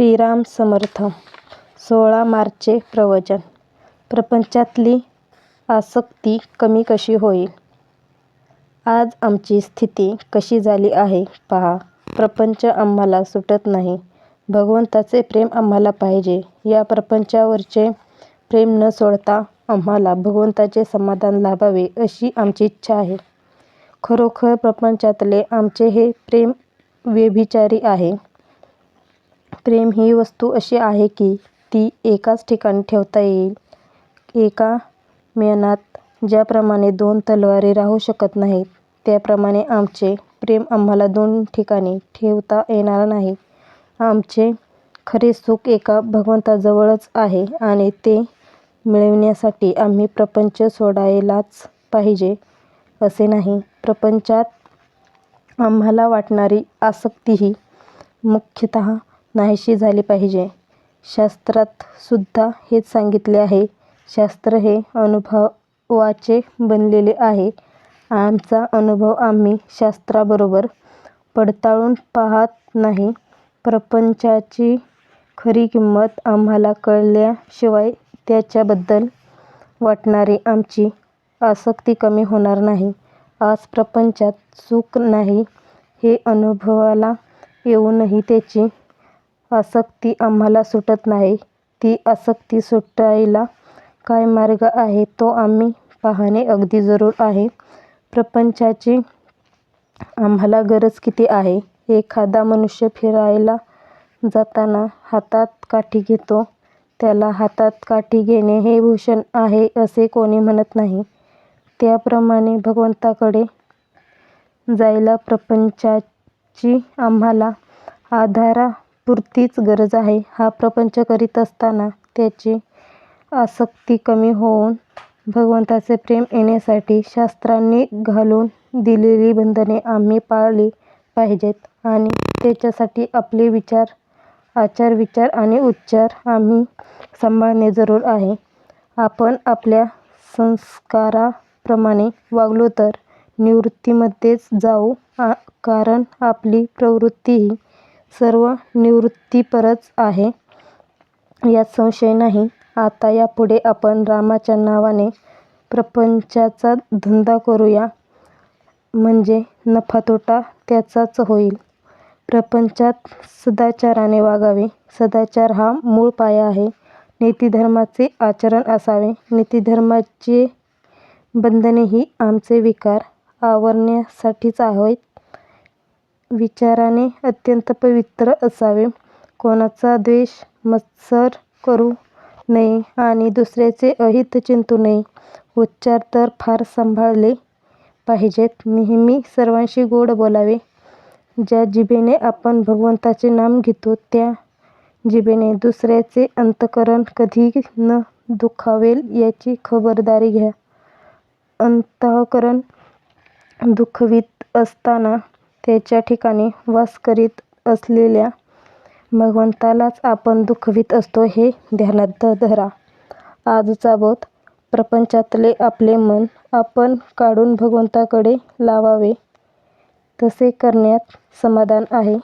श्रीराम समर्थ. सोळा मार्चचे प्रवचन. प्रपंचातली आसक्ती कमी कशी होईल? आज आमची स्थिती कशी झाली आहे? पहा. प्रपंच आम्हाला सुटत नाही. भगवंताचे प्रेम आम्हाला पाहिजे. या प्रपंचावरचे प्रेम न सोडता आम्हाला भगवंताचे समाधान लाभावे अशी आमची इच्छा आहे. खरोखर प्रपंचातले आमचे हे प्रेम व्यभिचारी आहे. प्रेम ही वस्तू अशी आहे की ती एकाच ठिकाणी ठेवता येईल. एका मेनात ज्याप्रमाणे दोन तलवारी राहू शकत नाहीत त्याप्रमाणे आमचे प्रेम आम्हाला दोन ठिकाणी ठेवता येणार नाही. आमचे खरे सुख एका भगवंताजवळच आहे आणि ते मिळविण्यासाठी आम्ही प्रपंच सोडायलाच पाहिजे असे नाही. प्रपंचात आम्हाला वाटणारी आसक्तीही मुख्यतः नाहीशी झाली पाहिजे. शास्त्रात सुद्धा हेच सांगितले आहे. शास्त्र हे अनुभवाचे बनलेले आहे. आमचा अनुभव आम्ही शास्त्राबरोबर पडताळून पाहात नाही. प्रपंचाची खरी किंमत आम्हाला कळल्याशिवाय त्याच्याबद्दल वाटणारी आमची आसक्ती कमी होणार नाही. आज प्रपंचात सुख नाही हे अनुभवाला येऊनही त्याची आसक्ती आम्हाला सुटत नाही. ती आसक्ती सुटायला काय मार्ग आहे तो आम्ही पाहणे अगदी जरूर आहे. प्रपंचाची आम्हाला गरज किती आहे? एखादा मनुष्य फिरायला जाताना हातात काठी घेतो. त्याला हातात काठी घेणे हे भूषण आहे असे कोणी म्हणत नाही. त्याप्रमाणे भगवंताकडे जायला प्रपंचाची आम्हाला पुरतीच गरज आहे. हा प्रपंच करीत असताना त्याची आसक्ती कमी होऊन भगवंताचे प्रेम येण्यासाठी शास्त्रांनी घालून दिलेली बंधने आम्ही पाळली पाहिजेत आणि त्याच्यासाठी आपले विचार आचार विचार आणि उच्चार आम्ही सांभाळणे जरूर आहे. आपण आपल्या संस्काराप्रमाणे वागलो तर निवृत्तीमध्येच जाऊ कारण आपली प्रवृत्ती ही सर्व निवृत्तीपरच आहे. यात संशय नाही. आता यापुढे आपण रामाच्या नावाने प्रपंचाचा धंदा करूया. म्हणजे नफातोटा त्याचाच होईल. प्रपंचात सदाचाराने वागावे. सदाचार हा मूळ पाया आहे. नीतिधर्माचे आचरण असावे. नीतीधर्माचे बंधने ही आमचे विकार आवरण्यासाठीच आहेत. विचाराने अत्यंत पवित्र असावे. कोणाचा द्वेष मत्सर करू नये आणि दुसऱ्याचे अहित चिंतू नये. उच्चार तर फार सांभाळले पाहिजेत. नेहमी सर्वांशी गोड बोलावे. ज्या जिभेने आपण भगवंताचे नाम घेतो त्या जिभेने दुसऱ्याचे अंतःकरण कधी न दुखावेल याची खबरदारी घ्या. अंतःकरण दुखवीत असताना त्याच्या ठिकाणी वास करीत असलेल्या भगवंतालाच आपण दुखवीत असतो हे ध्यानात धरा. आजचा बोध प्रपंचातले आपले मन आपण काढून भगवंताकडे लावावे. तसे करण्यात समाधान आहे.